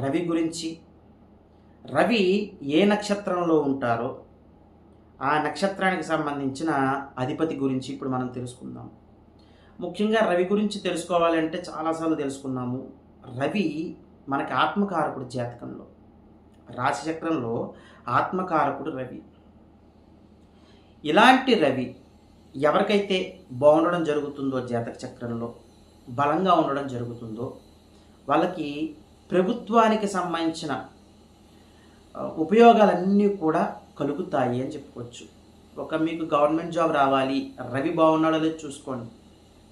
రవి గురించి. రవి ఏ నక్షత్రంలో ఉంటారో ఆ నక్షత్రానికి సంబంధించిన అధిపతి గురించి ఇప్పుడు మనం తెలుసుకుందాం. ముఖ్యంగా రవి గురించి తెలుసుకోవాలంటే చాలాసార్లు తెలుసుకున్నాము. రవి మనకి ఆత్మకారకుడు జాతకంలో రాశిచక్రంలో ఆత్మకారకుడు రవి. ఇలాంటి రవి ఎవరికైతే బాగుండడం జరుగుతుందో జాతక చక్రంలో బలంగా ఉండడం జరుగుతుందో వాళ్ళకి ప్రభుత్వానికి సంబంధించిన ఉపయోగాలన్నీ కూడా కలుగుతాయి అని చెప్పుకోవచ్చు. ఒక మీకు గవర్నమెంట్ జాబ్ రావాలి రవి బాగున్నాడో లేదో చూసుకోండి.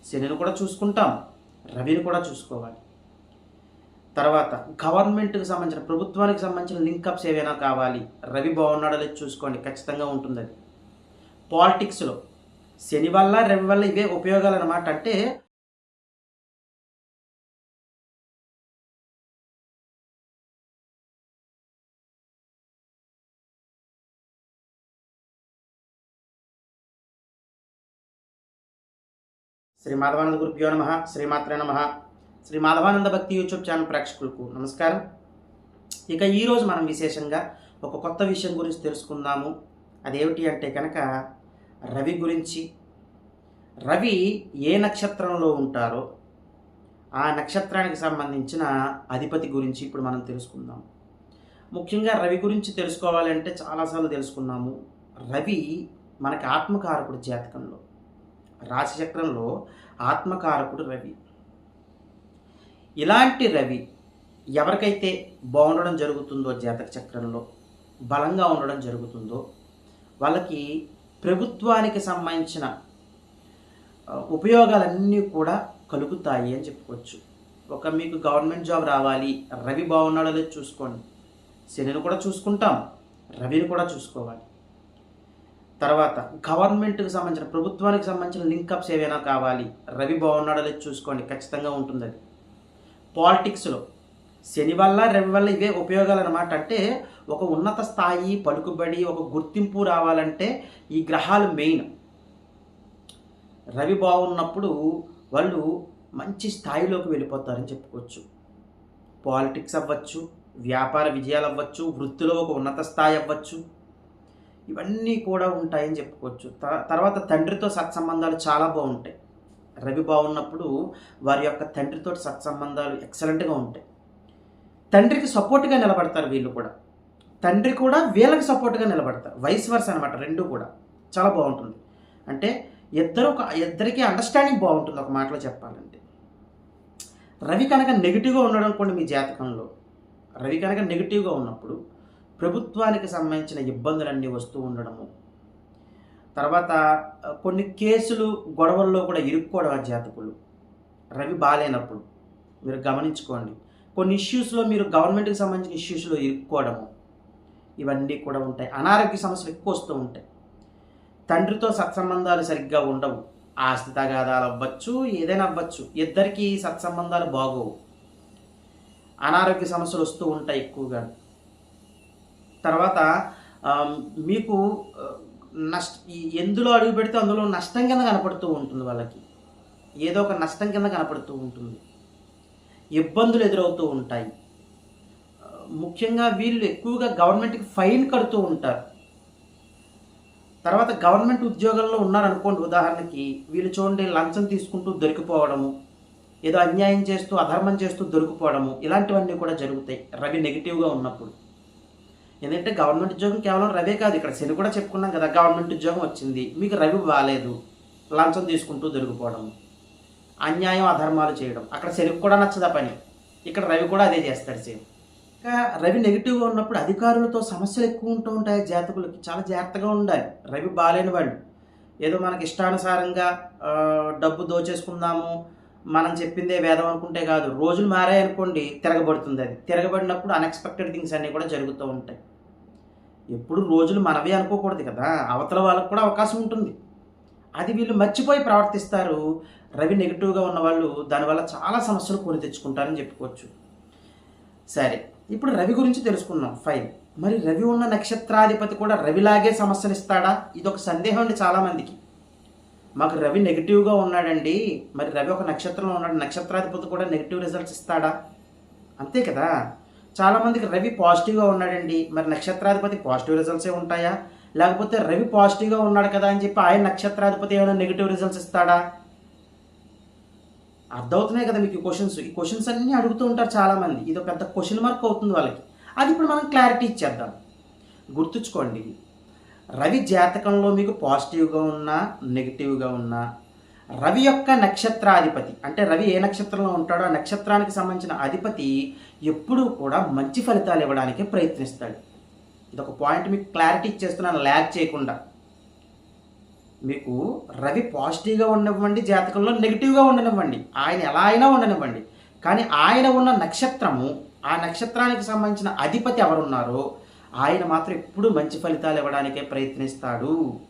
శనిని కూడా చూసుకుంటాం రవిని కూడా చూసుకోవాలి. తర్వాత గవర్నమెంట్కి సంబంధించిన ప్రభుత్వానికి సంబంధించిన లింకప్స్ ఏవైనా కావాలి రవి బాగున్నాడో లేదో చూసుకోండి ఖచ్చితంగా ఉంటుంది అది పాలిటిక్స్లో శని వల్ల రవి వల్ల ఇవే ఉపయోగాలు అనమాట అంటే శ్రీ మాధవానంద గురుభ్యో నమ శ్రీమాత్రే నమ. శ్రీ మాధవానంద భక్తి యూట్యూబ్ ఛానల్ ప్రేక్షకులకు నమస్కారం. ఇక ఈరోజు మనం విశేషంగా ఒక కొత్త విషయం గురించి తెలుసుకుందాము. అదేమిటి అంటే కనుక రవి గురించి. రవి ఏ నక్షత్రంలో ఉంటారో ఆ నక్షత్రానికి సంబంధించిన అధిపతి గురించి ఇప్పుడు మనం తెలుసుకుందాం. ముఖ్యంగా రవి గురించి తెలుసుకోవాలంటే చాలాసార్లు తెలుసుకున్నాము. రవి మనకి ఆత్మకారకుడు జాతకంలో. రాశిచక్రంలో ఆత్మకారకుడు రవి. ఇలాంటి రవి ఎవరికైతే బాగుండడం జరుగుతుందో జాతక చక్రంలో బలంగా ఉండడం జరుగుతుందో వాళ్ళకి ప్రభుత్వానికి సంబంధించిన ఉపయోగాలన్నీ కూడా కలుగుతాయి అని చెప్పుకోవచ్చు. ఒక మీకు గవర్నమెంట్ జాబ్ రావాలి రవి బాగున్నాడో లేదో చూసుకోండి. శనిని కూడా చూసుకుంటాం రవిని కూడా చూసుకోవాలి. తర్వాత గవర్నమెంట్కి సంబంధించిన ప్రభుత్వానికి సంబంధించిన లింకప్స్ ఏవైనా కావాలి? రవి బాగున్నాడో చూసుకోండి ఖచ్చితంగా ఉంటుంది అది పాలిటిక్స్లో శని వల్ల రవి వల్ల ఇవే ఉపయోగాలు అనమాట అంటే ఒక ఉన్నత స్థాయి పలుకుబడి ఒక గుర్తింపు రావాలంటే ఈ గ్రహాలు మెయిన్. రవి బాగున్నప్పుడు వాళ్ళు మంచి స్థాయిలోకి వెళ్ళిపోతారని చెప్పుకోవచ్చు. పాలిటిక్స్ అవ్వచ్చు వ్యాపార విజయాలు అవ్వచ్చు వృత్తిలో ఒక ఉన్నత స్థాయి అవ్వచ్చు. ఇవన్నీ కూడా ఉంటాయని చెప్పుకోవచ్చు. తర్వాత తండ్రితో సత్సంబంధాలు చాలా బాగుంటాయి. రవి బాగున్నప్పుడు వారి యొక్క తండ్రితో సత్సంబంధాలు ఎక్సలెంట్గా ఉంటాయి. తండ్రికి సపోర్ట్గా నిలబడతారు వీళ్ళు కూడా. తండ్రి కూడా వీళ్ళకి సపోర్ట్గా నిలబడతారు. వైస్ వర్స్ అనమాట రెండు కూడా. చాలా బాగుంటుంది. అంటే ఇద్దరు ఒక ఇద్దరికి అండర్స్టాండింగ్ బాగుంటుంది ఒక మాటలో చెప్పాలంటే. రవి కనుక నెగిటివ్గా ఉండడం అనుకోండి మీ జాతకంలో. రవి కనుక నెగిటివ్గా ఉన్నప్పుడు ప్రభుత్వానికి సంబంధించిన ఇబ్బందులన్నీ వస్తూ ఉండడము. తర్వాత కొన్ని కేసులు గొడవల్లో కూడా ఇరుక్కోవడం ఆ జాతకులు. రవి బాగాలేనప్పుడు మీరు గమనించుకోండి. కొన్ని ఇష్యూస్లో మీరు గవర్నమెంట్కి సంబంధించిన ఇష్యూస్లో ఇరుక్కోవడము. ఇవన్నీ కూడా ఉంటాయి. అనారోగ్య సమస్యలు ఎక్కువ వస్తూ ఉంటాయి. తండ్రితో సత్సంబంధాలు సరిగ్గా ఉండవు. ఆస్తి తగాదాలు అవ్వచ్చు ఏదైనా అవ్వచ్చు. ఇద్దరికీ సత్సంబంధాలు బాగోవు. అనారోగ్య సమస్యలు వస్తూ ఉంటాయి ఎక్కువగా. తర్వాత మీకు నష్ట ఎందులో అడుగు పెడితే అందులో నష్టం కింద కనపడుతూ ఉంటుంది వాళ్ళకి. ఏదో ఒక నష్టం కింద కనపడుతూ ఉంటుంది. ఇబ్బందులు ఎదురవుతూ ఉంటాయి. ముఖ్యంగా వీళ్ళు ఎక్కువగా గవర్నమెంట్కి ఫైన్ కడుతూ ఉంటారు. తర్వాత గవర్నమెంట్ ఉద్యోగాల్లో ఉన్నారనుకోండి ఉదాహరణకి వీళ్ళు చూడండి లంచం తీసుకుంటూ దొరికిపోవడము ఏదో అన్యాయం చేస్తూ అధర్మం చేస్తూ దొరికిపోవడము ఇలాంటివన్నీ కూడా జరుగుతాయి. రవి నెగిటివ్గా ఉన్నప్పుడు. ఎందుకంటే గవర్నమెంట్ ఉద్యోగం కేవలం రవే కాదు. ఇక్కడ శని కూడా చెప్పుకున్నాం కదా గవర్నమెంట్ ఉద్యోగం వచ్చింది. మీకు రవి బాగాలేదు లంచం తీసుకుంటూ దొరికిపోవడం. అన్యాయం అధర్మాలు చేయడం. అక్కడ శనికి కూడా నచ్చదా పని? ఇక్కడ రవి కూడా అదే చేస్తాడు సేమ్ ఇంకా రవి నెగిటివ్గా ఉన్నప్పుడు అధికారులతో సమస్యలు ఎక్కువ ఉంటూ ఉంటాయి జాతకులకి. చాలా జాగ్రత్తగా ఉండాలి. రవి బాగాలేని వాళ్ళు. ఏదో మనకి ఇష్టానుసారంగా డబ్బు దోచేసుకుందాము మనం చెప్పిందే వేదం అనుకుంటే కాదు. రోజులు మారాయనుకోండి తిరగబడుతుంది అది. తిరగబడినప్పుడు అన్ఎక్స్పెక్టెడ్ థింగ్స్ అన్నీ కూడా జరుగుతూ ఉంటాయి. ఎప్పుడు రోజులు మనవే అనుకోకూడదు కదా. అవతల వాళ్ళకు కూడా అవకాశం ఉంటుంది. అది వీళ్ళు మర్చిపోయి ప్రవర్తిస్తారు. రవి నెగిటివ్గా ఉన్న వాళ్ళు దానివల్ల చాలా సమస్యలు కొని తెచ్చుకుంటారని చెప్పుకోవచ్చు. సరే ఇప్పుడు రవి గురించి తెలుసుకున్నాం ఫైన్ మరి రవి ఉన్న నక్షత్రాధిపతి కూడా రవిలాగే సమస్యలు ఇస్తాడా? ఇది ఒక సందేహం అండి చాలామందికి. మాకు రవి నెగిటివ్గా ఉన్నాడండి. మరి రవి ఒక నక్షత్రంలో ఉన్నాడు. నక్షత్రాధిపతి కూడా నెగిటివ్ రిజల్ట్స్ ఇస్తాడా? అంతే కదా? చాలామందికి రవి పాజిటివ్గా ఉన్నాడండి. మరి నక్షత్రాధిపతి పాజిటివ్ రిజల్ట్సే ఉంటాయా? లేకపోతే రవి పాజిటివ్గా ఉన్నాడు కదా అని చెప్పి ఆయన నక్షత్రాధిపతి ఏమైనా నెగిటివ్ రిజల్ట్స్ ఇస్తాడా? అర్థమవుతున్నాయి కదా మీకు ఈ క్వశ్చన్స్ ఈ క్వశ్చన్స్ అన్నీ అడుగుతూ ఉంటారు చాలామంది ఇది ఒక పెద్ద క్వశ్చన్ మార్క్ అవుతుంది వాళ్ళకి. అది ఇప్పుడు మనం క్లారిటీ ఇచ్చేద్దాం. గుర్తుంచుకోండి. రవి జాతకంలో మీకు పాజిటివ్గా ఉన్నా నెగిటివ్గా ఉన్నా రవి యొక్క నక్షత్రాధిపతి అంటే రవి ఏ నక్షత్రంలో ఉంటాడో ఆ నక్షత్రానికి సంబంధించిన అధిపతి ఎప్పుడూ కూడా మంచి ఫలితాలు ఇవ్వడానికి ప్రయత్నిస్తాడు. ఇది ఒక పాయింట్ మీకు క్లారిటీ ఇచ్చేస్తున్నాను ల్యాగ్ చేయకుండా. మీకు రవి పాజిటివ్గా ఉండనివ్వండి జాతకంలో నెగిటివ్గా ఉండనివ్వండి ఆయన ఎలా అయినా ఉండనివ్వండి. కానీ ఆయన ఉన్న నక్షత్రము ఆ నక్షత్రానికి సంబంధించిన అధిపతి ఎవరున్నారో ఆయన మాత్రం ఎప్పుడు మంచి ఫలితాలు ఇవ్వడానికే ప్రయత్నిస్తాడు.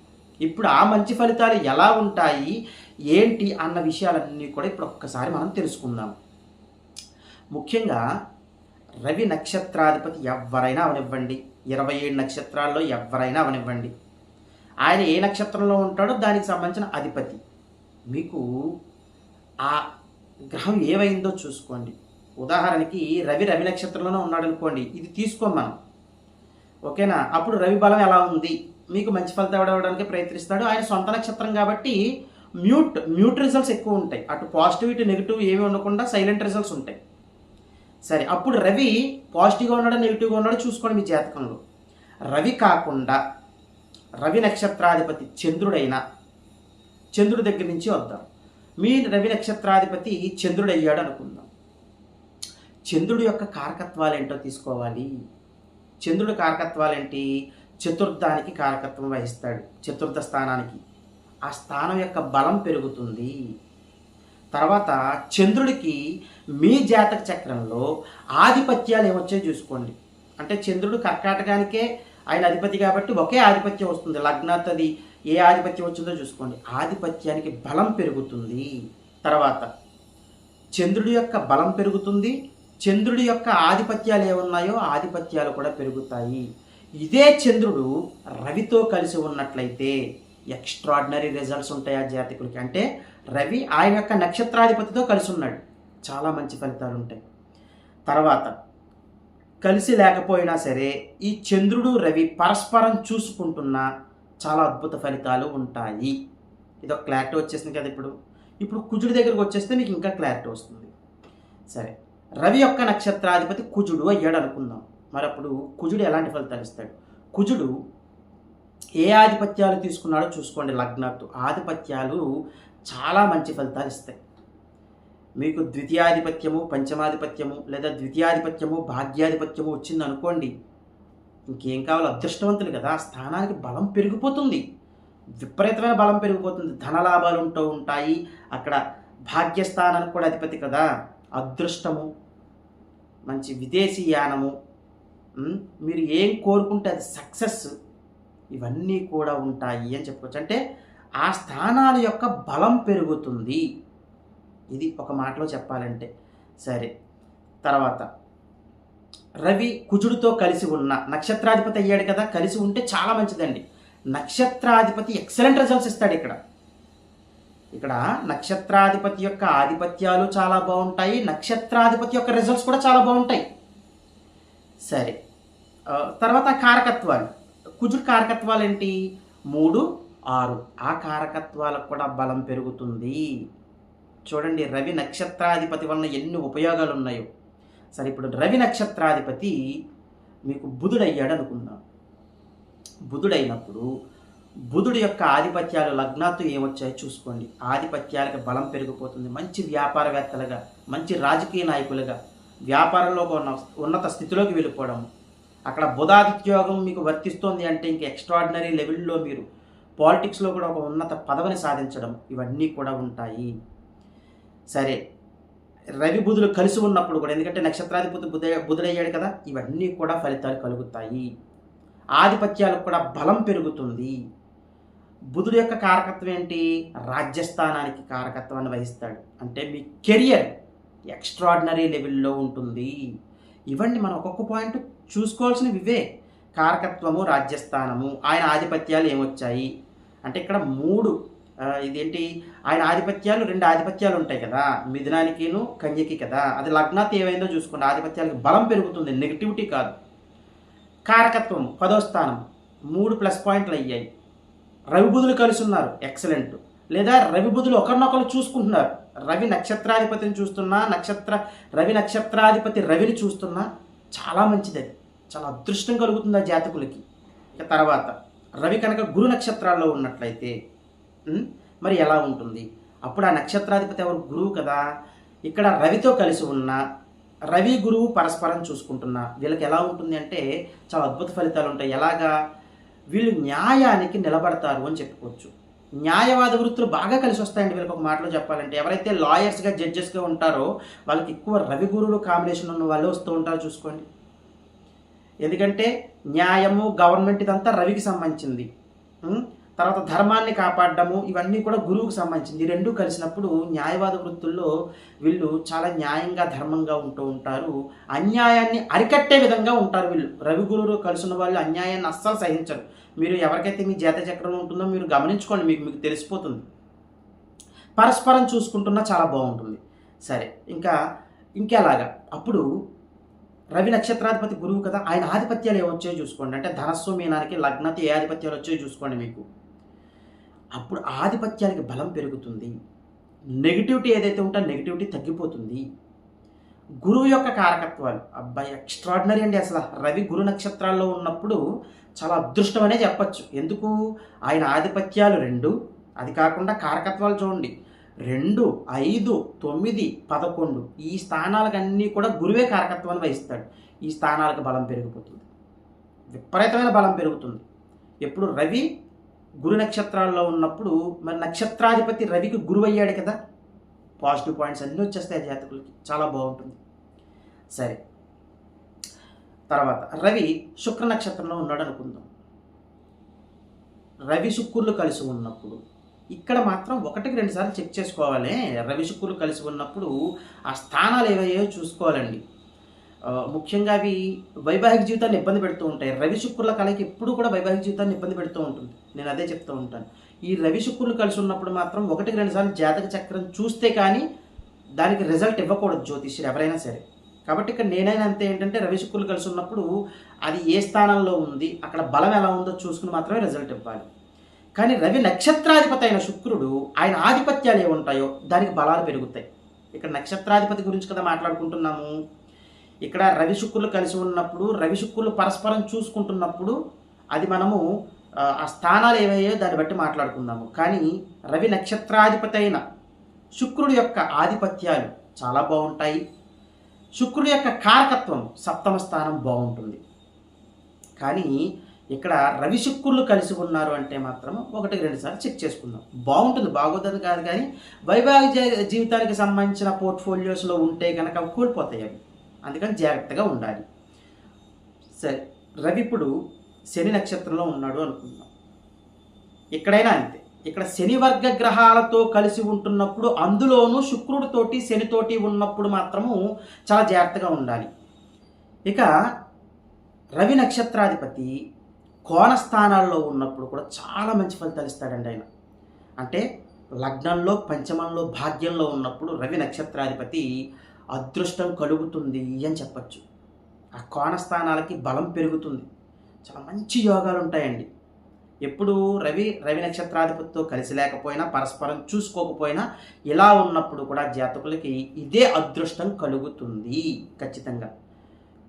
ఇప్పుడు ఆ మంచి ఫలితాలు ఎలా ఉంటాయి ఏంటి అన్న విషయాలన్నీ కూడా ఇప్పుడు ఒక్కసారి మనం తెలుసుకుందాం. ముఖ్యంగా రవి నక్షత్రాధిపతి ఎవరైనా అవనివ్వండి. ఇరవై ఏడు నక్షత్రాల్లో ఎవరైనా అవనివ్వండి. ఆయన ఏ నక్షత్రంలో ఉంటాడో దానికి సంబంధించిన అధిపతి. మీకు ఆ గ్రహం ఏవైందో చూసుకోండి. ఉదాహరణకి రవి రవి నక్షత్రంలోనే ఉన్నాడు అనుకోండి ఇది తీసుకోం మనం. ఓకేనా? అప్పుడు రవి బలం ఎలా ఉంది? మీకు మంచి ఫలితం ఇవ్వడానికి ప్రయత్నిస్తాడు. ఆయన సొంత నక్షత్రం కాబట్టి మ్యూట్ మ్యూట్ రిజల్ట్స్ ఎక్కువ ఉంటాయి. అటు పాజిటివ్ ఇటు నెగిటివ్ ఏమి ఉండకుండా సైలెంట్ రిజల్ట్స్ ఉంటాయి. సరే అప్పుడు రవి పాజిటివ్గా ఉన్నాడో నెగిటివ్గా ఉన్నాడో చూసుకోండి మీ జాతకంలో. రవి కాకుండా రవి నక్షత్రాధిపతి చంద్రుడైన చంద్రుడి దగ్గర నుంచి వద్దాం. మీ రవి నక్షత్రాధిపతి చంద్రుడు అయ్యాడు అనుకుందాం. చంద్రుడి యొక్క కారకత్వాలు ఏంటో తీసుకోవాలి. చంద్రుడి కారకత్వాలు ఏంటి చతుర్థానికి కారకత్వం వహిస్తాడు. చతుర్థ స్థానానికి. ఆ స్థానం యొక్క బలం పెరుగుతుంది. తర్వాత చంద్రుడికి మీ జాతక చక్రంలో ఆధిపత్యాలు ఏమొచ్చాయో చూసుకోండి. అంటే చంద్రుడు కర్కాటకానికే ఆయన అధిపతి కాబట్టి ఒకే ఆధిపత్యం వస్తుంది. లగ్నాతది ఏ ఆధిపత్యం వచ్చిందో చూసుకోండి. ఆధిపత్యానికి బలం పెరుగుతుంది. తర్వాత చంద్రుడి యొక్క బలం పెరుగుతుంది. చంద్రుడి యొక్క ఆధిపత్యాలు ఏమున్నాయో ఆధిపత్యాలు కూడా పెరుగుతాయి. ఇదే చంద్రుడు రవితో కలిసి ఉన్నట్లయితే ఎక్స్ట్రాడినరీ రిజల్ట్స్ ఉంటాయి ఆ జాతకులకి? అంటే రవి ఆయన యొక్క నక్షత్రాధిపతితో కలిసి ఉన్నాడు. చాలా మంచి ఫలితాలు ఉంటాయి. తర్వాత కలిసి లేకపోయినా సరే ఈ చంద్రుడు రవి పరస్పరం చూసుకుంటున్నా చాలా అద్భుత ఫలితాలు ఉంటాయి. ఇదొక క్లారిటీ వచ్చేసింది కదా ఇప్పుడు. ఇప్పుడు కుజుడి దగ్గరకు వచ్చేస్తే మీకు ఇంకా క్లారిటీ వస్తుంది. సరే. రవి యొక్క నక్షత్రాధిపతి కుజుడు అయ్యాడు అనుకుందాం మరి అప్పుడు కుజుడు ఎలాంటి ఫలితాలు ఇస్తాడు? కుజుడు ఏ ఆధిపత్యాలు తీసుకున్నాడో చూసుకోండి లగ్నాత్తు. ఆధిపత్యాలు చాలా మంచి ఫలితాలు ఇస్తాయి. మీకు ద్వితీయాధిపత్యము పంచమాధిపత్యము లేదా ద్వితీయాధిపత్యము భాగ్యాధిపత్యము వచ్చింది అనుకోండి ఇంకేం కావాలో? అదృష్టవంతులు కదా. ఆ స్థానానికి బలం పెరిగిపోతుంది. విపరీతమైన బలం పెరిగిపోతుంది. ధనలాభాలు ఉంటూ ఉంటాయి. అక్కడ భాగ్యస్థానానికి కూడా అధిపతి కదా. అదృష్టము మంచి విదేశీ యానము మీరు ఏం కోరుకుంటే అది సక్సెస్ ఇవన్నీ కూడా ఉంటాయి అని చెప్పుకోవచ్చు. అంటే ఆ స్థానాల యొక్క బలం పెరుగుతుంది. ఇది ఒక మాటలో చెప్పాలంటే. సరే తర్వాత. రవి కుజుడితో కలిసి ఉన్న నక్షత్రాధిపతి అయ్యాడు కదా కలిసి ఉంటే చాలా మంచిదండి. నక్షత్రాధిపతి ఎక్సలెంట్ రిజల్ట్స్ ఇస్తాడు ఇక్కడ. ఇక్కడ నక్షత్రాధిపతి యొక్క ఆధిపత్యాలు చాలా బాగుంటాయి. నక్షత్రాధిపతి యొక్క రిజల్ట్స్ కూడా చాలా బాగుంటాయి. సరే. తర్వాత కారకత్వాలు. కుజుడు కారకత్వాలు ఏంటి? మూడు ఆరు. ఆ కారకత్వాలకు కూడా బలం పెరుగుతుంది. చూడండి రవి నక్షత్రాధిపతి వలన ఎన్ని ఉపయోగాలు ఉన్నాయో. సరే ఇప్పుడు రవి నక్షత్రాధిపతి మీకు బుధుడయ్యాడు అనుకుందాం. బుధుడైనప్పుడు బుధుడి యొక్క ఆధిపత్యాలు లగ్నాతో ఏమొచ్చాయో చూసుకోండి. ఆధిపత్యాలకు బలం పెరిగిపోతుంది. మంచి వ్యాపారవేత్తలుగా మంచి రాజకీయ నాయకులుగా వ్యాపారంలో ఉన్న ఉన్నత స్థితిలోకి వెళ్ళిపోవడం అక్కడ బుధాదిత్యోగం మీకు వర్తిస్తోంది అంటే ఇంక ఎక్స్ట్రాడినరీ లెవెల్లో మీరు పాలిటిక్స్లో కూడా ఒక ఉన్నత పదవిని సాధించడం ఇవన్నీ కూడా ఉంటాయి. సరే రవి బుధులు కలిసి ఉన్నప్పుడు కూడా ఎందుకంటే నక్షత్రాధిపతి బుధ బుధుడయ్యాడు కదా ఇవన్నీ కూడా ఫలితాలు కలుగుతాయి. ఆధిపత్యాలకు కూడా బలం పెరుగుతుంది. బుధుడు యొక్క కారకత్వం ఏంటి? రాజ్యస్థానానికి కారకత్వాన్ని వహిస్తాడు. అంటే మీ కెరియర్ ఎక్స్ట్రాడినరీ లెవెల్లో ఉంటుంది. ఇవన్నీ మనం ఒక్కొక్క పాయింట్ చూసుకోవాల్సిన ఇవే. కారకత్వము రాజ్యస్థానము ఆయన ఆధిపత్యాలు ఏమొచ్చాయి? అంటే ఇక్కడ మూడు ఇదేంటి? ఆయన ఆధిపత్యాలు రెండు ఆధిపత్యాలు ఉంటాయి కదా. మిథునానికిను కన్యకి కదా. అది లగ్నాత్ ఏమైందో చూసుకోండి. ఆధిపత్యాలకి బలం పెరుగుతుంది. నెగిటివిటీ కాదు. కారకత్వం పదో స్థానం మూడు ప్లస్ పాయింట్లు అయ్యాయి. రవిబుధులు కలిసి ఉన్నారు ఎక్సలెంట్ లేదా రవిబుధులు ఒకరినొకరు చూసుకుంటున్నారు. రవి నక్షత్రాధిపతిని చూస్తున్నా నక్షత్ర రవి నక్షత్రాధిపతి రవిని చూస్తున్నా చాలా మంచిది అది. చాలా అదృష్టం కలుగుతుంది ఆ జాతకులకి. ఇక తర్వాత రవి కనుక గురు నక్షత్రాల్లో ఉన్నట్లయితే మరి ఎలా ఉంటుంది? అప్పుడు ఆ నక్షత్రాధిపతి ఎవరు? గురువు కదా. ఇక్కడ రవితో కలిసి ఉన్న రవి గురువు పరస్పరం చూసుకుంటున్నా. వీళ్ళకి ఎలా ఉంటుంది అంటే చాలా అద్భుత ఫలితాలు ఉంటాయి. ఎలాగా? వీళ్ళు న్యాయానికి నిలబడతారు అని చెప్పుకోవచ్చు. న్యాయవాద వృత్తులు బాగా కలిసి వస్తాయండి వీళ్ళకి ఒక మాటలో చెప్పాలంటే. ఎవరైతే లాయర్స్గా జడ్జెస్గా ఉంటారో వాళ్ళకి ఎక్కువ రవి గురువులు కాంబినేషన్ ఉన్న వాళ్ళు వస్తూ ఉంటారు చూసుకోండి. ఎందుకంటే న్యాయము గవర్నమెంట్ ఇదంతా రవికి సంబంధించింది. తర్వాత ధర్మాన్ని కాపాడడము ఇవన్నీ కూడా గురువుకు సంబంధించింది. ఈ రెండు కలిసినప్పుడు న్యాయవాద వృత్తుల్లో వీళ్ళు చాలా న్యాయంగా ధర్మంగా ఉంటూ ఉంటారు. అన్యాయాన్ని అరికట్టే విధంగా ఉంటారు వీళ్ళు. రవి గురువులు కలిసిన వాళ్ళు అన్యాయాన్ని అస్సలు సహించరు. మీరు ఎవరికైతే మీ జాత చక్రం ఉంటుందో మీరు గమనించుకోండి మీకు మీకు తెలిసిపోతుంది. పరస్పరం చూసుకుంటున్నా చాలా బాగుంటుంది. సరే ఇంకా ఇంకెలాగా? అప్పుడు రవి నక్షత్రాధిపతి గురువు కదా ఆయన ఆధిపత్యాలు ఏమొచ్చాయో చూసుకోండి. అంటే ధనస్సు మీనానికి లగ్నత ఏ ఆధిపత్యాలు వచ్చాయో చూసుకోండి మీకు. అప్పుడు ఆధిపత్యానికి బలం పెరుగుతుంది. నెగిటివిటీ ఏదైతే ఉంటే నెగిటివిటీ తగ్గిపోతుంది. గురువు యొక్క కారకత్వాలు. అబ్బాయి ఎక్స్ట్రాడినరీ అండి అసలు. రవి గురు నక్షత్రాల్లో ఉన్నప్పుడు చాలా అదృష్టం అనే చెప్పచ్చు. ఎందుకు? ఆయన ఆధిపత్యాలు రెండు. అది కాకుండా కారకత్వాలు చూడండి. రెండు ఐదు తొమ్మిది పదకొండు. ఈ స్థానాలకన్నీ కూడా గురువే కారకత్వాన్ని వహిస్తాడు. ఈ స్థానాలకు బలం పెరిగిపోతుంది. విపరీతమైన బలం పెరుగుతుంది. ఎప్పుడు రవి గురు నక్షత్రాల్లో ఉన్నప్పుడు మరి నక్షత్రాధిపతి రవికి గురువయ్యాడు కదా. పాజిటివ్ పాయింట్స్ అన్నీ వచ్చేస్తాయి జాతకులకి. చాలా బాగుంటుంది. సరే. తర్వాత రవి శుక్ర నక్షత్రంలో ఉన్నాడు అనుకుందాం. రవి శుక్రులు కలిసి ఉన్నప్పుడు ఇక్కడ మాత్రం ఒకటికి రెండు సార్లు చెక్ చేసుకోవాలి. రవి శుక్రులు కలిసి ఉన్నప్పుడు ఆ స్థానాలు ఏవయ్యో చూసుకోవాలండి. ముఖ్యంగా అవి వైవాహిక జీవితాన్ని ఇబ్బంది పెడుతూ ఉంటాయి. రవి శుక్రుల కలయిక ఎప్పుడు కూడా వైవాహిక జీవితాన్ని ఇబ్బంది పెడుతూ ఉంటుంది. నేను అదే చెప్తూ ఉంటాను. ఈ రవి శుక్రులు కలిసి ఉన్నప్పుడు మాత్రం ఒకటికి రెండుసార్లు జాతక చక్రం చూస్తే కానీ దానికి రిజల్ట్ ఇవ్వకూడదు జ్యోతిష్యులు ఎవరైనా సరే. కాబట్టి ఇక్కడ నేనైనా అంతే ఏంటంటే రవి శుక్రులు కలిసి ఉన్నప్పుడు అది ఏ స్థానంలో ఉంది అక్కడ బలం ఎలా ఉందో చూసుకుని మాత్రమే రిజల్ట్ ఇవ్వాలి. కానీ రవి నక్షత్రాధిపతి అయిన శుక్రుడు ఆయన ఆధిపత్యాలు ఏముంటాయో దానికి బలాలు పెరుగుతాయి. ఇక్కడ నక్షత్రాధిపతి గురించి కదా మాట్లాడుకుంటున్నాము? ఇక్కడ రవి శుక్రులు కలిసి ఉన్నప్పుడు రవి శుక్రులు పరస్పరం చూసుకుంటున్నప్పుడు అది మనము ఆ, స్థానాలు ఏవయ్యో దాన్ని బట్టి మాట్లాడుకుందాము. కానీ రవి నక్షత్రాధిపతి అయిన శుక్రుడి యొక్క ఆధిపత్యాలు చాలా బాగుంటాయి. శుక్రుడి యొక్క కారకత్వం సప్తమ స్థానం బాగుంటుంది. కానీ ఇక్కడ రవి శుక్రులు కలిసి ఉన్నారు అంటే మాత్రం ఒకటి రెండు సార్లు చెక్ చేసుకుందాం. బాగుంటుంది బాగోదని కాదు కానీ వైవాహిక జీవితానికి సంబంధించిన పోర్ట్ఫోలియోస్లో ఉంటే కనుక కోల్పోతాయి అవి. అందుకని జాగ్రత్తగా ఉండాలి. సరే రవి ఇప్పుడు శని నక్షత్రంలో ఉన్నాడు అనుకుందాం. ఎక్కడైనా అంతే. ఇక్కడ శని వర్గ గ్రహాలతో కలిసి ఉంటున్నప్పుడు అందులోనూ శుక్రుడితోటి శనితోటి ఉన్నప్పుడు మాత్రము చాలా జాగ్రత్తగా ఉండాలి. ఇక రవి నక్షత్రాధిపతి కోణ స్థానాల్లో ఉన్నప్పుడు కూడా చాలా మంచి ఫలితాలు ఇస్తాడండి ఆయన. అంటే లగ్నంలో పంచమంలో భాగ్యంలో ఉన్నప్పుడు రవి నక్షత్రాధిపతి అదృష్టం కలుగుతుంది అని చెప్పచ్చు. ఆ కోణ స్థానాలకి బలం పెరుగుతుంది. చాలా మంచి యోగాలు ఉంటాయండి. ఎప్పుడు రవి రవి నక్షత్రాధిపతితో కలిసి లేకపోయినా పరస్పరం చూసుకోకపోయినా ఇలా ఉన్నప్పుడు కూడా జాతకులకి ఇదే అదృష్టం కలుగుతుంది ఖచ్చితంగా.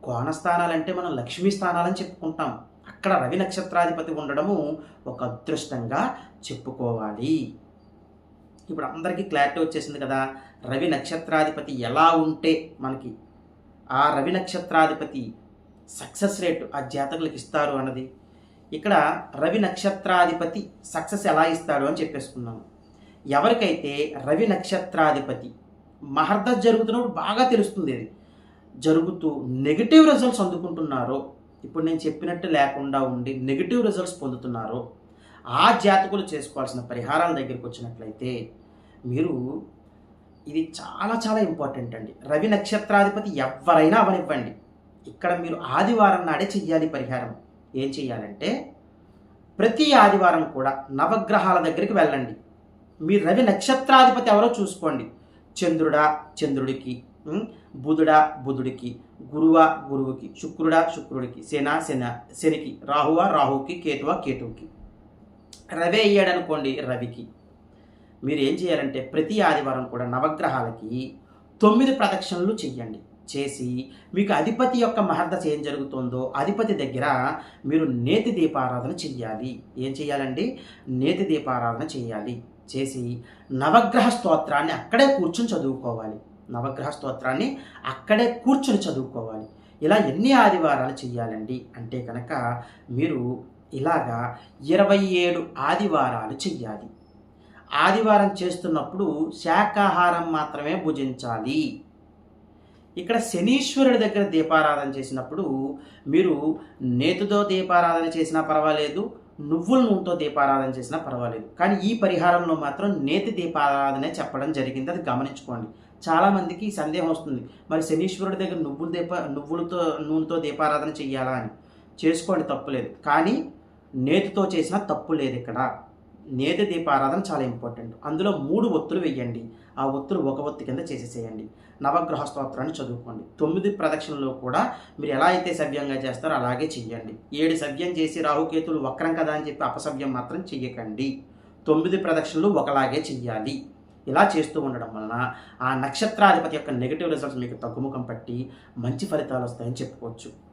కోణస్థానాలంటే మనం లక్ష్మీ స్థానాలని చెప్పుకుంటాం. అక్కడ రవి నక్షత్రాధిపతి ఉండడము ఒక అదృష్టంగా చెప్పుకోవాలి. ఇప్పుడు అందరికీ క్లారిటీ వచ్చేసింది కదా రవి నక్షత్రాధిపతి ఎలా ఉంటే మనకి ఆ రవి నక్షత్రాధిపతి సక్సెస్ రేటు ఆ జాతకులకు ఇస్తారు అన్నది. ఇక్కడ రవి నక్షత్రాధిపతి సక్సెస్ ఎలా ఇస్తాడు అని చెప్పేసుకున్నాము ఎవరికైతే రవి నక్షత్రాధిపతి మహర్ద జరుగుతున్నప్పుడు బాగా తెలుస్తుంది అది. జరుగుతూ నెగిటివ్ రిజల్ట్స్ అందుకుంటున్నారో ఇప్పుడు నేను చెప్పినట్టు లేకుండా ఉండి నెగిటివ్ రిజల్ట్స్ పొందుతున్నారో ఆ జాతకులు చేసుకోవాల్సిన పరిహారాల దగ్గరికి వచ్చినట్లయితే మీరు ఇది చాలా చాలా ఇంపార్టెంట్ అండి. రవి నక్షత్రాధిపతి ఎవరైనా అవనివ్వండి. ఇక్కడ మీరు ఆదివారం నాడే చెయ్యాలి పరిహారం. ఏం చెయ్యాలంటే ప్రతి ఆదివారం కూడా నవగ్రహాల దగ్గరికి వెళ్ళండి. మీ రవి నక్షత్రాధిపతి ఎవరో చూసుకోండి. చంద్రుడా చంద్రుడికి బుధుడా బుధుడికి గురువా గురువుకి శుక్రుడా శుక్రుడికి శన శన శనికి రాహువా రాహుకి కేతువా కేతువుకి. రవి అయ్యాడనుకోండి రవికి. మీరు ఏం చేయాలంటే ప్రతి ఆదివారం కూడా నవగ్రహాలకి తొమ్మిది ప్రదక్షిణలు చెయ్యండి. చేసి మీకు అధిపతి యొక్క మహర్దశ ఏం జరుగుతుందో అధిపతి దగ్గర మీరు నేతి దీపారాధన చెయ్యాలి. ఏం చేయాలండి నేతి దీపారాధన చేయాలి చేసి నవగ్రహ స్తోత్రాన్ని అక్కడే కూర్చుని చదువుకోవాలి. నవగ్రహ స్తోత్రాన్ని అక్కడే కూర్చుని చదువుకోవాలి. ఇలా ఎన్ని ఆదివారాలు చెయ్యాలండి? అంటే కనుక మీరు ఇలాగా ఇరవై ఏడు ఆదివారాలు చెయ్యాలి. ఆదివారం చేస్తున్నప్పుడు శాకాహారం మాత్రమే భుజించాలి. ఇక్కడ శనీశ్వరుడి దగ్గర దీపారాధన చేసినప్పుడు మీరు నేతితో దీపారాధన చేసినా పర్వాలేదు నువ్వుల నూనెతో దీపారాధన చేసినా పర్వాలేదు. కానీ ఈ పరిహారంలో మాత్రం నేతి దీపారాధనే చెప్పడం జరిగింది. అది గమనించుకోండి. చాలామందికి సందేహం వస్తుంది. మరి శనీశ్వరుడి దగ్గర నువ్వుల దీప నువ్వులతో నూనెతో దీపారాధన చెయ్యాలా అని? చేసుకోండి తప్పులేదు కానీ నేతితో చేసిన తప్పు లేదు ఇక్కడ. నేతి దీపారాధన చాలా ఇంపార్టెంట్. అందులో మూడు ఒత్తులు వెయ్యండి. ఆ ఒత్తులు ఒక ఒత్తి కింద చేసేసేయండి. నవగ్రహ స్తోత్రాన్ని చదువుకోండి. తొమ్మిది ప్రదక్షిణలో కూడా మీరు ఎలా అయితే సవ్యంగా చేస్తారో అలాగే చెయ్యండి. ఏడు సవ్యం చేసి రాహుకేతులు వక్రం కదా అని చెప్పి అపసవ్యం మాత్రం చెయ్యకండి. తొమ్మిది ప్రదక్షిణలు ఒకలాగే చెయ్యాలి. ఇలా చేస్తూ ఉండడం వలన ఆ నక్షత్రాధిపతి యొక్క నెగిటివ్ రిజల్ట్స్ మీకు తగ్గుముఖం పట్టి మంచి ఫలితాలు వస్తాయని చెప్పుకోవచ్చు.